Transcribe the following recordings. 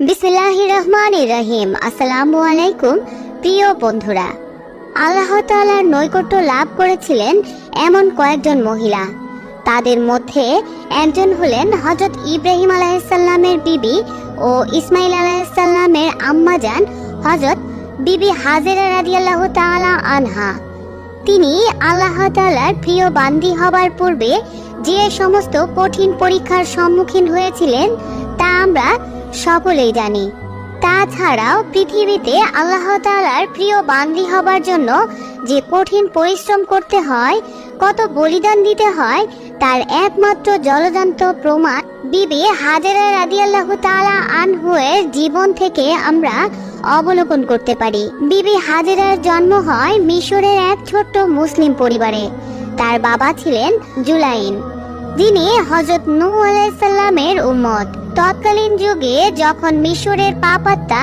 বিসমিল্লাহ রহমান রহিম আসসালামু আলাইকুম, প্রিয় বন্ধুরা। লাভ করেছিলেন এমন কয়েকজন মহিলা। তাদের মধ্যে একজন হলেন হজরত ইব্রাহিম আলাইসাল্লামের বিবি ও ইসমাইল আলাইসাল্লামের আম্মাজান হজরত বিবি হাজেরা রাদিয়াল্লাহ তাআলা আনহা। তিনি আল্লাহ তাআলার প্রিয় বান্দি হবার পূর্বে যে সমস্ত কঠিন পরীক্ষার সম্মুখীন হয়েছিলেন, তা আমরা সকলেই জানি। তাছাড়াও পৃথিবীতে আল্লাহ তাআলার প্রিয় বান্দি হবার জন্য যে কঠিন পরিশ্রম করতে হয়, কত বলিদান দিতে হয়, তার একমাত্র জলজান্ত প্রমাণ বিবি হাজেরা রাদিয়াল্লাহু তাআলা আনহুয়ের জীবন থেকে আমরা অবলোকন করতে পারি। বিবি হাজেরার জন্ম হয় মিশরের এক ছোট্ট মুসলিম পরিবারে। তার বাবা ছিলেন জুলাইন। যিনি হজরত নূহ আলাইসাল্লামের উম্মত। তৎকালীন যুগে যখন মিশরের পাপাত্তা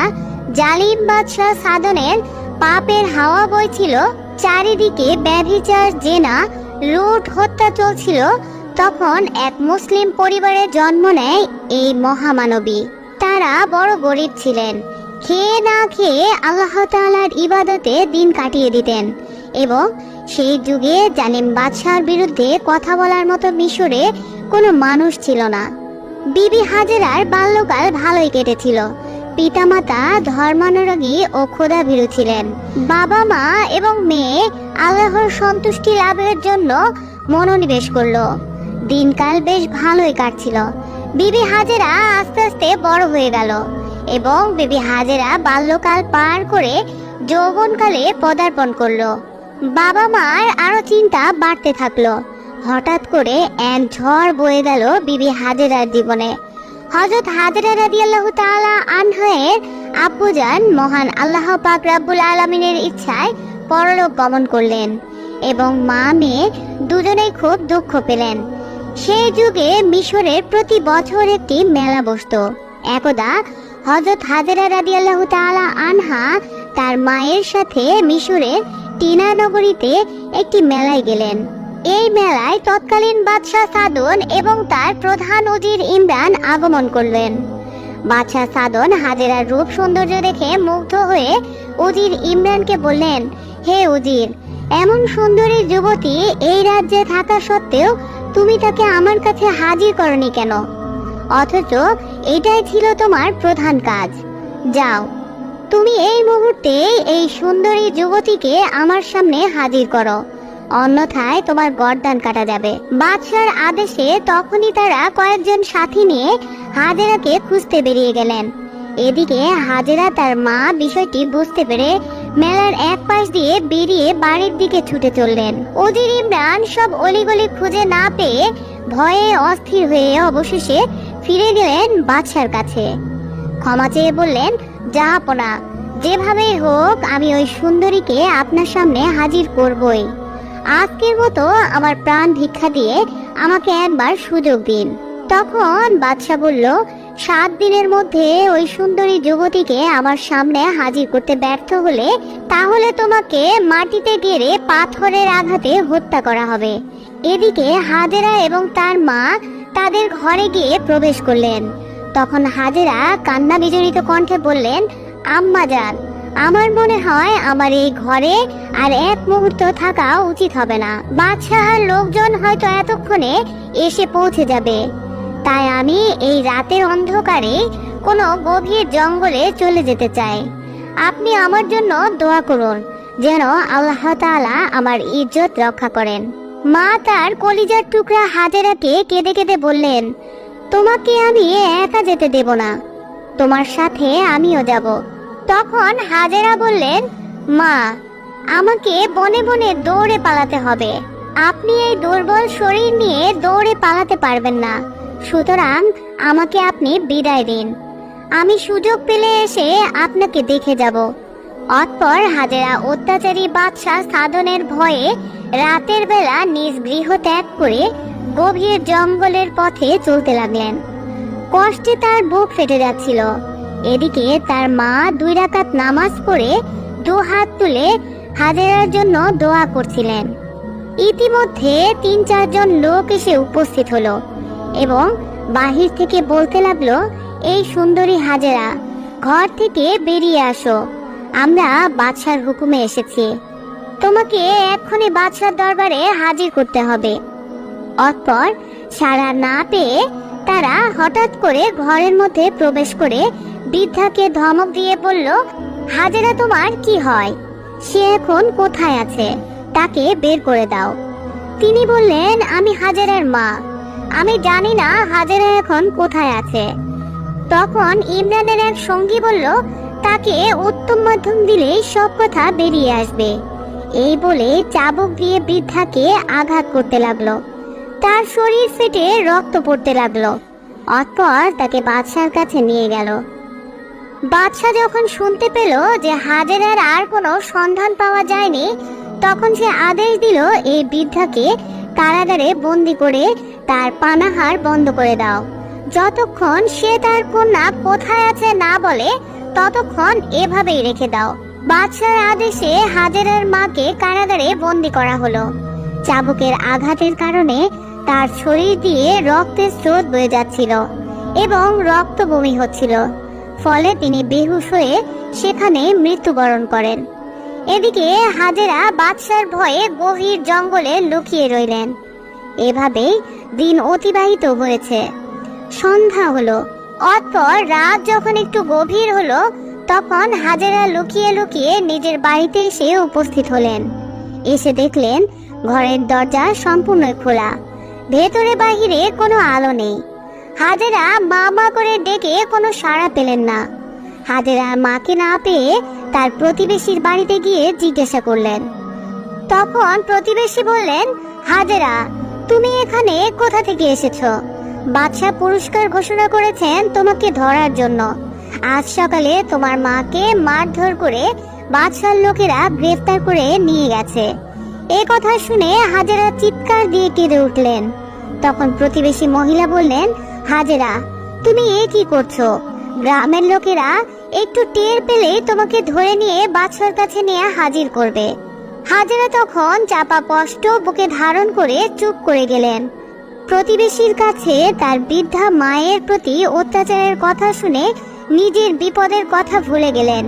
জালিম বাদশাহ সাধনের পাপের হাওয়া বইছিল, চারিদিকে ব্যভিচার, জেনা, লুট, হত্যা চলছিল, তখন এক মুসলিম পরিবারে জন্ম নেয় এই মহামানবী। তারা বড় গরিব ছিলেন। খেয়ে না খেয়ে আল্লাহ তাআলার ইবাদতে দিন কাটিয়ে দিতেন এবং সেই যুগে জালিম বাদশার বিরুদ্ধে কথা বলার মতো মিশরে কোনো মানুষ ছিল না। বিবি হাজেরার বাল্যকাল ভালোই কেটেছিল। পিতামাতা ধর্মানুরাগী ও ক্ষুধাভীরু ছিলেন। বাবা মা এবং মেয়ে আল্লাহর সন্তুষ্টি লাভের জন্য মনোনিবেশ করল। দিনকাল বেশ ভালোই কাটছিল। বিবি হাজেরা আস্তে আস্তে বড় হয়ে গেল এবং বিবি হাজেরা বাল্যকাল পার করে যৌবনকালে পদার্পণ করল। বাবা মার আরও চিন্তা বাড়তে থাকল। হঠাৎ করে এক ঝড় বয়ে গেল বিবি হাজেরার জীবনে। হজরত হাজরা রাদিয়াল্লাহু তাআলা আনহায়ের আব্বুজান মহান আল্লাহ পাক রাব্বুল আলামিনের ইচ্ছায় পরলোক গমন করলেন এবং মা মেয়ে দুজনেই খুব দুঃখ পেলেন। সেই যুগে মিশরের প্রতি বছর একটি মেলা বসতো। একদা হজরত হাজরা রাদিয়াল্লাহু তাআলা আনহা তার মায়ের সাথে মিশরের টিনা নগরীতে একটি মেলায় গেলেন। এই মেলায় তৎকালীন বাদশাহ সাদন এবং তার প্রধান উজির ইমরান আগমন করলেন। বাদশাহ সাদন হাজেরার রূপ সৌন্দর্য দেখে মুগ্ধ হয়ে উজির ইমরানকে বললেন, হে উজির, এমন সুন্দরী যুবতী এই রাজ্যে থাকা সত্ত্বেও তুমি তাকে আমার কাছে হাজির করনি কেন? অথচ এটাই ছিল তোমার প্রধান কাজ। যাও তুমি এই মুহূর্তে এই সুন্দরী যুবতীকে আমার সামনে হাজির করো। অন্যথায় তোমার গর্দান কাটা যাবে। বাদশার আদেশে তখনই তারা কয়েকজন সাথী নিয়ে হাজেরাকে খুঁজতে বেরিয়ে গেলেন। এদিকে হাজেরা তার মা বিষয়টি বুঝতে পেরে মেলার এক পাশ দিয়ে বেরিয়ে বাড়ির দিকে ছুটে চললেন। অজির ইমরান সব অলিগলি খুঁজে না পেয়ে ভয়ে অস্থির হয়ে অবশেষে ফিরে গেলেন বাদশার কাছে। ক্ষমা চেয়ে বললেন জাহাপনা যেভাবেই হোক, আমি ওই সুন্দরীকে আপনার সামনে হাজির করবই। আজকের মতো আমার প্রাণ ভিক্ষা দিয়ে আমাকে একবার সুযোগ দিন। তখন বাদশাহ বলল, সাত দিনের মধ্যে ওই সুন্দরী যুবতীকে আমার সামনে হাজির করতে ব্যর্থ হলে তাহলে তোমাকে মাটিতে গেড়ে পাথরের আঘাতে হত্যা করা হবে। এদিকে হাজেরা এবং তার মা তাদের ঘরে গিয়ে প্রবেশ করলেন। তখন হাজেরা কান্না বিজড়িত কণ্ঠে বললেন, আম্মা যান, আমার মনে হয় আমার এই ঘরে আর এক মুহূর্ত থাকা উচিত হবে না। বাদশাহার লোকজন হয়তো এতক্ষণে এসে পৌঁছে যাবে। তাই আমি এই রাতের অন্ধকারে কোনো গভীর জঙ্গলে চলে যেতে চাই। আপনি আমার জন্য দোয়া করুন, যেন আল্লাহ তাআলা আমার ইজ্জত রক্ষা করেন। মা তার কলিজার টুকরা হাজেরাকে কেঁদে কেঁদে বললেন তোমাকে আমি একা যেতে দেব না। তোমার সাথে আমিও যাব। তখন হাজেরা বললেন, মা, আমাকে বনে বনে দৌড়ে পালাতে হবে। আপনি এই দুর্বল শরীর নিয়ে দৌড়ে পালাতে পারবেন না। সুতরাং আমাকে আপনি বিদায় দিন। আমি সুযোগ পেলে এসে আপনাকে দেখে যাব। অতপর হাজেরা অত্যাচারী বাদশাহ সাধনের ভয়ে রাতের বেলা নিজ গৃহ ত্যাগ করে গভীর জঙ্গলের পথে চলতে লাগলেন। কষ্টে তার বুক ফেটে যাচ্ছিল। এদিকে তার মা দুই রাকাত নামাজ পড়ে দু হাত তুলে হাজেরার জন্য দোয়া করছিলেন। ইতিমধ্যে তিন চারজন লোক এসে উপস্থিত হলো এবং বাহির থেকে বলতে লাগল, এই সুন্দরী হাজেরা, ঘর থেকে বেরিয়ে আসো। আমরা বাদশার হুকুমে এসেছি। তোমাকে এক্ষুনি বাদশার দরবারে হাজির করতে হবে। অতপর সাড়া না পেয়ে তারা হঠাৎ করে ঘরের মধ্যে প্রবেশ করে বৃদ্ধাকে ধমক দিয়ে বলল, হাজেরা তোমার কি হয়? সে এখন কোথায় আছে? তাকে বের করে দাও। তিনি বললেন, আমি হাজেরার মা। আমি জানি না হাজেরা এখন কোথায় আছে। তখন ইমরানের এক সঙ্গী বলল, তাকে উত্তম মাধ্যম দিলেই সব কথা বেরিয়ে আসবে। এই বলে চাবুক দিয়ে বৃদ্ধাকে আঘাত করতে লাগল। তার শরীর ফেটে রক্ত পড়তে লাগল। অতপর তাকে বাদশার কাছে নিয়ে গেল। বাদশাহ যখন শুনতে পেল যে হাজেরার আর কোনো সন্ধান পাওয়া যায়নি, তখন সে আদেশ দিল এই বৃদ্ধাকে কারাগারে বন্দি করে তার পানাহার বন্ধ করে দাও। যতক্ষণ সে তার কন্যা কোথায় আছে না বলে, ততক্ষণ এভাবেই রেখে দাও। বাদশার আদেশে হাজেরার মাকে কারাগারে বন্দি করা হলো। চাবুকের আঘাতের কারণে তার শরীর দিয়ে রক্তের স্রোত বয়ে যাচ্ছিল এবং রক্ত বমি হচ্ছিল। ফলে তিনি বেহুশ হয়ে সেখানে মৃত্যুবরণ করেন। এদিকে হাজেরা বাদশার ভয়ে গভীর জঙ্গলে লুকিয়ে রইলেন। এভাবেই দিন অতিবাহিত হয়েছে। সন্ধ্যা হলো। অতপর রাত যখন একটু গভীর হলো, তখন হাজেরা লুকিয়ে লুকিয়ে নিজের বাড়িতে এসে উপস্থিত হলেন। এসে দেখলেন ঘরের দরজা সম্পূর্ণ খোলা। ভেতরে বাহিরে কোনো আলো নেই। হাজেরা মা মা করে ডেকে কোনো সাড়া পেলেন না। হাজেরা মাকে না পেয়ে তার প্রতিবেশীর বাড়িতে গিয়ে জিজ্ঞাসা করলেন। তখন প্রতিবেশী বললেন, হাজেরা, তুমি এখানে কোথা থেকে এসেছ? বাদশাহ পুরস্কার ঘোষণা করেছেন তোমাকে ধরার জন্য। আজ সকালে তোমার মাকে মারধর করে বাদশার লোকেরা গ্রেফতার করে নিয়ে গেছে। এ কথা শুনে হাজেরা চিৎকার দিয়ে কেঁদে উঠলেন। তখন প্রতিবেশী মহিলা বললেন, হাজেরা, তুমি এ কি করছ? গ্রামের লোকেরা একটু টের পেলেই তোমাকে ধরে নিয়ে বাদশার কাছে নিয়ে হাজির করবে। হাজেরা তখন চাপা কষ্ট বুকে ধারণ করে চুপ করে গেলেন। প্রতিবেশীর কাছে তার বৃদ্ধা মায়ের প্রতি অত্যাচারের কথা শুনে নিজের বিপদের কথা ভুলে গেলেন।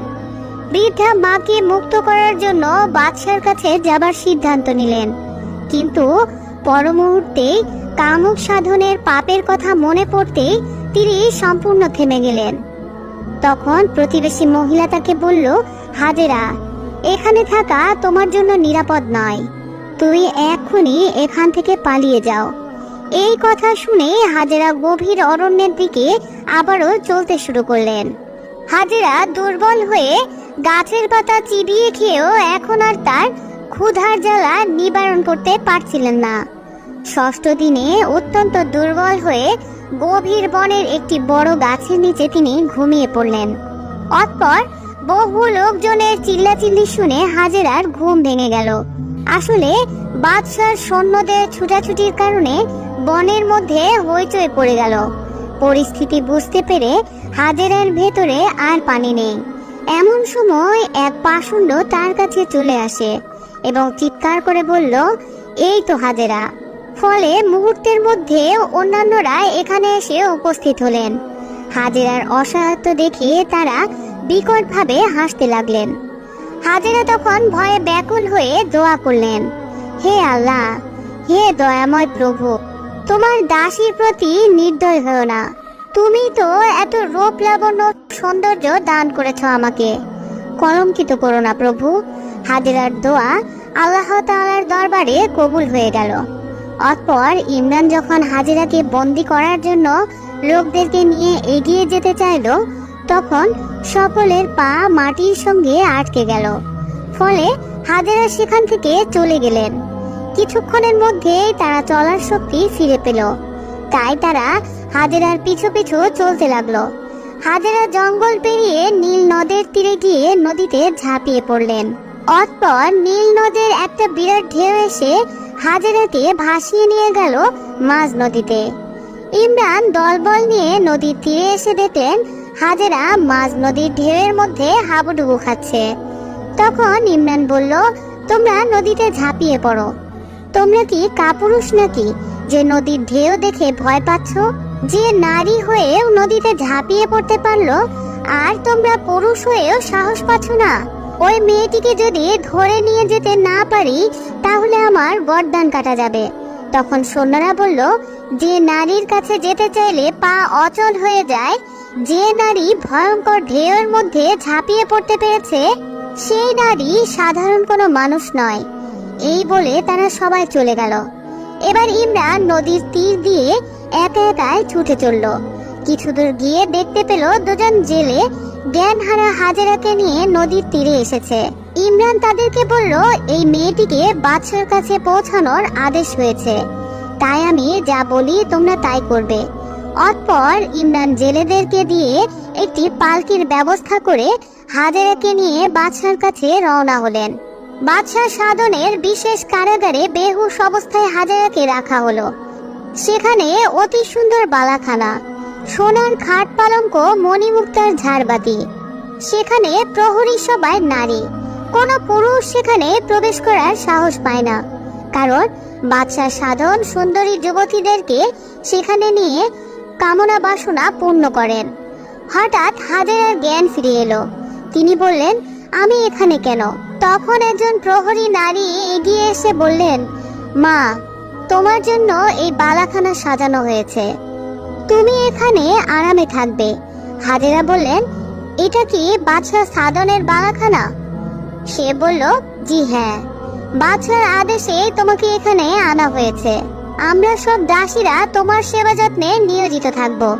বৃদ্ধা মাকে মুক্ত করার জন্য বাদশার কাছে যাবার সিদ্ধান্ত নিলেন। কিন্তু পর মুহূর্তেই কামুক সাধনের পাপের কথা মনে পড়তেই তিনি সম্পূর্ণ থেমে গেলেন। তখন প্রতিবেশী মহিলা তাকে বলল, হাজেরা, এখানে থাকা তোমার জন্য নিরাপদ নয়। তুমি এক্ষুনি এখান থেকে পালিয়ে যাও। এই কথা শুনে হাজেরা গভীর অরণ্যের দিকে আবারও চলতে শুরু করলেন। হাজেরা দুর্বল হয়ে গাছের পাতা চিবিয়ে খেয়েও এখন আর তার ক্ষুধার জ্বালা নিবারণ করতে পারছিলেন না। ষষ্ঠ দিনে অত্যন্ত দুর্বল হয়ে গভীর বনের একটি বড় গাছের নিচে তিনি ঘুমিয়ে পড়লেন। অতপর বহু লোকজনের চিল্লাচিল্লি শুনে হাজেরার ঘুম ভেঙে গেল। আসলে বাদশার সৈন্যদের ছুটাছুটির কারণে বনের মধ্যে হইচই পড়ে গেল। পরিস্থিতি বুঝতে পেরে হাজেরার ভেতরে আর পানি নেই। এমন সময় এক পাষণ্ড তার কাছে চলে আসে এবং চিৎকার করে বলল, এই তো হাজেরা ফলে মুহূর্তের মধ্যে অন্যান্যরা এখানে এসে উপস্থিত হলেন। হাজেরার অসহায়ত্ব দেখে তারা বিকটভাবে হাসতে লাগলেন। হাজেরা তখন ভয়ে ব্যাকুল হয়ে দোয়া করলেন, হে আল্লাহ, হে দয়াময় প্রভু, তোমার দাসীর প্রতি নির্দয় হও না। তুমি তো এত রূপ লাবণ্য সৌন্দর্য দান করেছ আমাকে। কলঙ্কিত করো না প্রভু। হাজেরার দোয়া আল্লাহ তাআলার দরবারে কবুল হয়ে গেল। অতপর ইমরান যখন হাজিরাকে বন্দি করার জন্য লোকদেরকে নিয়ে এগিয়ে যেতে চাইল, তখন সকলের পা মাটির সঙ্গে আটকে গেল। ফলে হাজেরা সেখান থেকে চলে গেলেন। কিছুক্ষণের মধ্যেই তারা চলার শক্তি ফিরে পেল। তাই তারা হাজেরার পিছু পিছু চলতে লাগল। হাজেরা জঙ্গল পেরিয়ে নীল নদের তীরে গিয়ে নদীতে ঝাঁপিয়ে পড়লেন। অতপর নীল নদের একটা বিরাট ঢেউ এসে হাজেরাকে ভাসিয়ে নিয়ে গেল মাঝ নদীতে। ইমরান দলবল নিয়ে নদীর তীরে এসে দেখলেন হাজেরা মাঝ নদীর ঢেউয়ের মধ্যে হাবুডুবু খাচ্ছে। তখন ইমরান বলল, তোমরা নদীতে ঝাঁপিয়ে পড়ো। তোমরা কি কাপুরুষ নাকি? যে নদীর ঢেউ দেখে ভয় পাচ্ছ? যে নারী হয়েও নদীতে ঝাঁপিয়ে পড়তে পারল, আর তোমরা পুরুষ হয়েও সাহস পাচ্ছ না? ওই মেয়েটিকে যদি ধরে নিয়ে যেতে না পারি, তাহলে আমার বরদান কাটা যাবে। তখন সৈন্যরা বলল, যে নারীর কাছে যেতে চাইলে পা অচল হয়ে যায়, যে নারী ভয়ঙ্কর ঢেউয়ের মধ্যে ঝাঁপিয়ে পড়তে পেরেছে, সেই নারী সাধারণ কোনো মানুষ নয়। এই বলে তারা সবাই চলে গেল। এবার ইমরান নদীর তীর দিয়ে একা একাই ছুটে চলল। কিছু দূর গিয়ে দেখতে পেল দুজন জেলে জ্ঞানহারা হাজেরাকে নিয়ে নদীর তীরে এসেছে। ইমরান তাদেরকে বলল, এই মেয়েটিকে বাদশার কাছে পৌঁছানোর আদেশ হয়েছে। তাই আমি যা বলি তোমরা তাই করবে। অতপর ইমরান জেলেদেরকে দিয়ে একটি পালকির ব্যবস্থা করে হাজেরাকে নিয়ে বাদশার কাছে রওনা হলেন। বাদশাহ সাধনের বিশেষ কারাগারে বেহুশ অবস্থায় হাজেরাকে রাখা হলো। সেখানে অতি সুন্দর বালাখানা। সোনার খাট পালঙ্ক মণিমুক্তার ঝাড়বাতি। সেখানে প্রহরী সবাই নারী। কোনো পুরুষ সেখানে প্রবেশ করার সাহস পায় না। কারণ বাদশাহ সাধন সুন্দরী যুবতীদেরকে সেখানে নিয়ে কামনা বাসনা পূর্ণ করেন। হঠাৎ হাজারার জ্ঞান ফিরে এলো। তিনি বললেন, আমি এখানে কেন? তখন একজন প্রহরী নারী এগিয়ে এসে বললেন, মা, তোমার জন্য এই বালাখানা সাজানো হয়েছে। তুমি এখানে আরামে থাকবে। হাজেরা বললেন, এটা কি বাদশাহ সাধনের বালাখানা সে বলল, জি হ্যাঁ। বাদশার আদেশে তোমাকে এখানে আনা হয়েছে। আমরা সব দাসীরা তোমার সেবা যত্নে নিয়োজিত থাকব।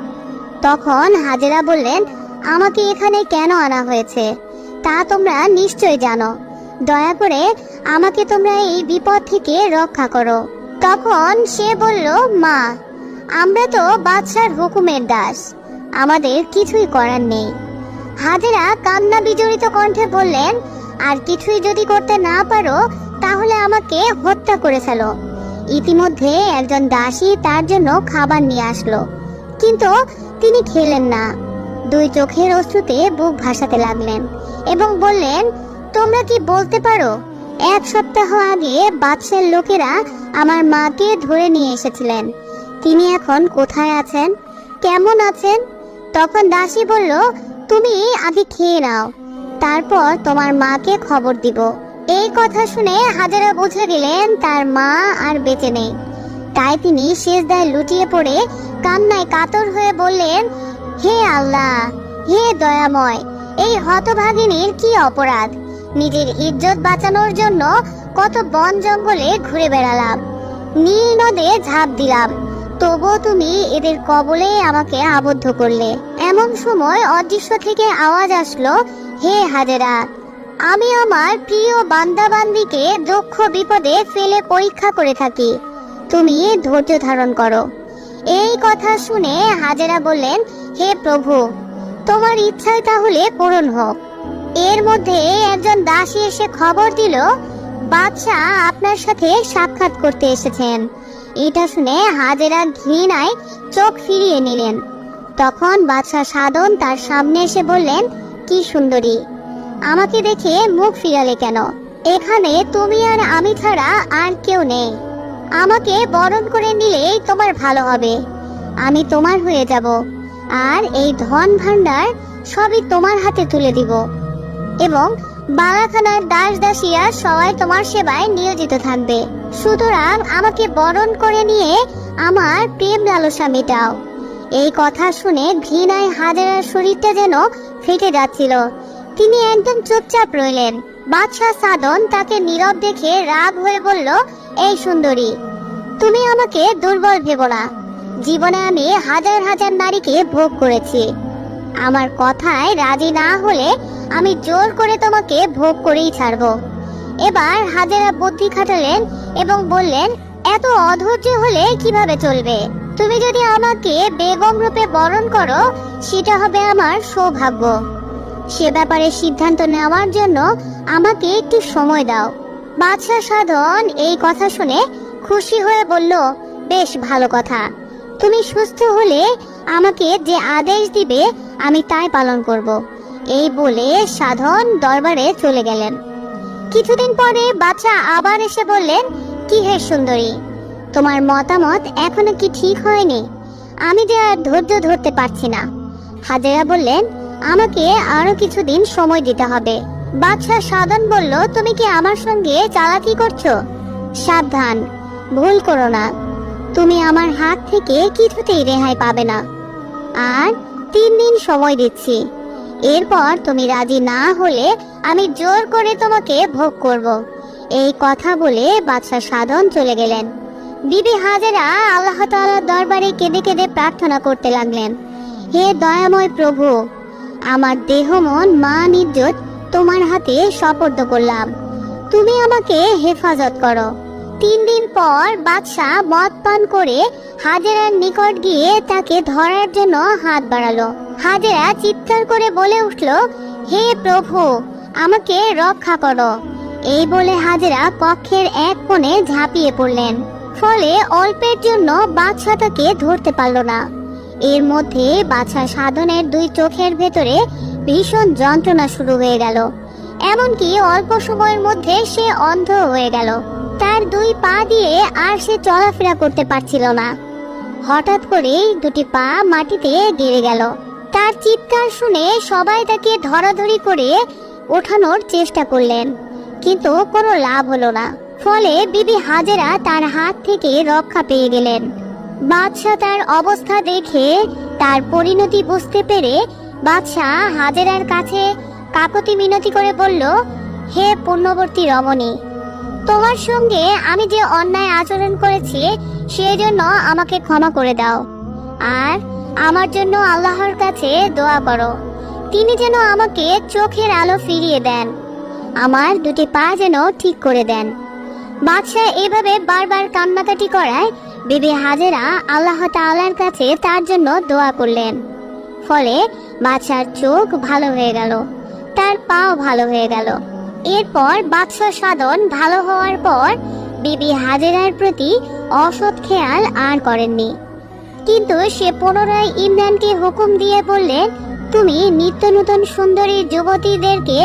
তখন হাজেরা বললেন, আমাকে এখানে কেন আনা হয়েছে? তা তোমরা নিশ্চয় জানো। দয়া করে আমাকে তোমরা এই বিপদ থেকে রক্ষা করো। তখন সে বলল, মা আমরা তো বাদশার হুকুমের দাস। আমাদের কিছুই করার নেই। হাজেরা কান্না বিজড়িত কণ্ঠে বললেন, আর কিছুই যদি করতে না পারো, তাহলে আমাকে হত্যা করে ফেলো। ইতিমধ্যে একজন দাসী তার জন্য খাবার নিয়ে আসলো। কিন্তু তিনি খেলেন না। দুই চোখের অশ্রুতে বুক ভাসাতে লাগলেন এবং বললেন, তোমরা কি বলতে পারো? এক সপ্তাহ আগে বাদশার লোকেরা আমার মাকে ধরে নিয়ে এসেছিলেন। তিনি এখন কোথায় আছেন? কেমন আছেন? তখন দাসী বলল, তুমি আগে খেয়ে নাও। তারপর তোমার মাকে খবর দিব। এই কথা শুনে হাজারা বুঝে গেলেন তার মা আর বেঁচে নেই। তাই তিনি শেষদায় লুটিয়ে পড়ে কান্নায় কাতর হয়ে বললেন, হে আল্লাহ, হে দয়াময়, এই হতভাগিনীর কি অপরাধ? নিজের ইজ্জত বাঁচানোর জন্য কত বন জঙ্গলে ঘুরে বেড়ালাম। নীল নদে ঝাঁপ দিলাম। তবুও তুমি এদের কবলে আমাকে আবদ্ধ করলে। এমন সময় অদৃশ্য থেকে আওয়াজ আসলো, হে হাজেরা, আমি আমার প্রিয় বান্দাবান্দিকে দক্ষ বিপদে ফেলে পরীক্ষা করে থাকি। তুমি ধৈর্য ধারণ করো। এই কথা শুনে হাজেরা বললেন, হে প্রভু, তোমার ইচ্ছাই তাহলে পূরণ হোক। এর মধ্যে একজন দাসী এসে খবর দিল, বাদশাহ আপনার সাথে সাক্ষাৎ করতে এসেছেন। এটা শুনে হাজেরা ঘৃণায় চোখ ফিরিয়ে নিলেন। তখন বাদশাহ সাধন তার সামনে এসে বললেন, কি সুন্দরী, আমাকে দেখে মুখ ফিরালে কেন? এখানে তুমি আর আমি ছাড়া আর কেউ নেই। আমাকে বরণ করে নিলেই তোমার ভালো হবে। আমি তোমার হয়ে যাব, আর এই ধন ভাণ্ডার সবই তোমার হাতে তুলে দিব। এবং বালাখানার দাস দাসিয়া সবাই তোমার সেবায় নিয়োজিত থাকবে। সুতরাং আমাকে বরণ করে নিয়ে আমার প্রেম লালসা মেটাও। এই কথা শুনে ঘৃণায় হাজারার শরীরটা যেন ফেটে যাচ্ছিল। তিনি একদম চুপচাপ রইলেন। বাদশাহ সাদন তাকে নীরব দেখে রাগ হয়ে বলল, এই সুন্দরী, তুমি আমাকে দুর্বল ভেবো না। জীবনে আমি হাজার হাজার নারীকে ভোগ করেছি। আমার কথায় রাজি না হলে আমি জোর করে তোমাকে ভোগ করেই ছাড়বো। এবার হাজেরা বুদ্ধি খাটালেন এবং বললেন, এত অধৈর্য হলে কীভাবে চলবে? তুমি যদি আমাকে বেগম রূপে বরণ করো, সেটা হবে আমার সৌভাগ্য। সে ব্যাপারে সিদ্ধান্ত নেওয়ার জন্য আমাকে একটু সময় দাও। বাদশাহ সাধন এই কথা শুনে খুশি হয়ে বলল, বেশ ভালো কথা। তুমি সুস্থ হলে আমাকে যে আদেশ দিবে, আমি তাই পালন করব। এই বলে সাধন দরবারে চলে গেলেন। কিছুদিন পরে বাচ্চা আবার এসে বললেন, কি হে সুন্দরী, তোমার মতামত এখনও কি ঠিক হয়নি? আমি যে আর ধৈর্য ধরতে পারছি না। হাজেরা বললেন, আমাকে আরও কিছুদিন সময় দিতে হবে। বাদশাহ সাধন বলল, তুমি কি আমার সঙ্গে চালাকি করছ? সাবধান, ভুল করো না। তুমি আমার হাত থেকে কিছুতেই রেহাই পাবে না। আর তিন দিন সময় দিচ্ছি। এরপর তুমি রাজি না হলে আমি জোর করে তোমাকে ভোগ করব। এই কথা বলে বাদশাহ সাধন চলে গেলেন। বিবি হাজেরা আল্লাহ তাআলার দরবারে কেঁদে কেঁদে প্রার্থনা করতে লাগলেন, হে দয়াময় প্রভু, আমার দেহ, মন, মান, ইজ্জত তোমার হাতে সপর্দ করলাম। তুমি আমাকে হেফাজত করো। তিন দিন পর বাদশাহ মদ পান করে হাজেরার নিকট গিয়ে তাকে ধরার জন্য হাত বাড়ালো। হাজেরা চিৎকার করে বলে উঠল, হে প্রভু, আমাকে রক্ষা করো। এই বলে হাজেরা কক্ষের এক কোণে ঝাঁপিয়ে পড়লেন। ফলে অল্পের জন্য বাদশাহ তাকে ধরতে পারল না। এর মধ্যে বাদশাহ সাধনের দুই চোখের ভেতরে ভীষণ যন্ত্রণা শুরু হয়ে গেল। এমনকি অল্প সময়ের মধ্যে সে অন্ধ হয়ে গেল। তার দুই পা দিয়ে আর সে চলাফেরা করতে পারছিল না। হঠাৎ করেই দুটি পা মাটিতে গেড়ে গেল। তার চিৎকার শুনে সবাই তাকে ধরাধরি করে ওঠানোর চেষ্টা করলেন, কিন্তু কোনো লাভ হলো না। ফলে বিবি হাজেরা তার হাত থেকে রক্ষা পেয়ে গেলেন। বাদশাহ তার অবস্থা দেখে তার পরিণতি বুঝতে পেরে বাদশাহ হাজেরার কাছে কাকতি মিনতি করে বলল, হে পূর্ণবর্তী রমণী তোমার সঙ্গে আমি যে অন্যায় আচরণ করেছি সেই জন্য আমাকে ক্ষমা করে দাও। আর আমার জন্য আল্লাহর কাছে দোয়া করো। তিনি যেন আমাকে চোখের আলো ফিরিয়ে দেন। আমার দুটি পা যেন ঠিক করে দেন। বাদশাহ এভাবে বারবার কান্নাকাটি করায় বিবি হাজেরা আল্লাহ তাআলার কাছে তার জন্য দোয়া করলেন। ফলে বাদশার চোখ ভালো হয়ে গেল, তার পাও ভালো হয়ে গেল। এরপর বাদশাহ সাধন ভালো হওয়ার পর বিবি হাজেরার প্রতি অসৎ খেয়াল আর করেননি। কিন্তু সে পুনরায় ইমরানকে হুকুম দিয়ে বললেন, তুমি নিত্য নতুন সুন্দরী যুবতীদেরকে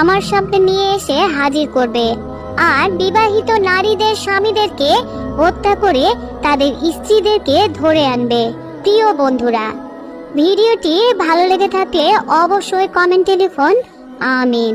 আমার সামনে নিয়ে এসে হাজির করবে আর বিবাহিত নারীদের স্বামীদেরকে হত্যা করে তাদের স্ত্রীদেরকে ধরে আনবে। প্রিয় বন্ধুরা, ভিডিওটি ভালো লেগে থাকলে অবশ্যই কমেন্টে লিখুন আমিন।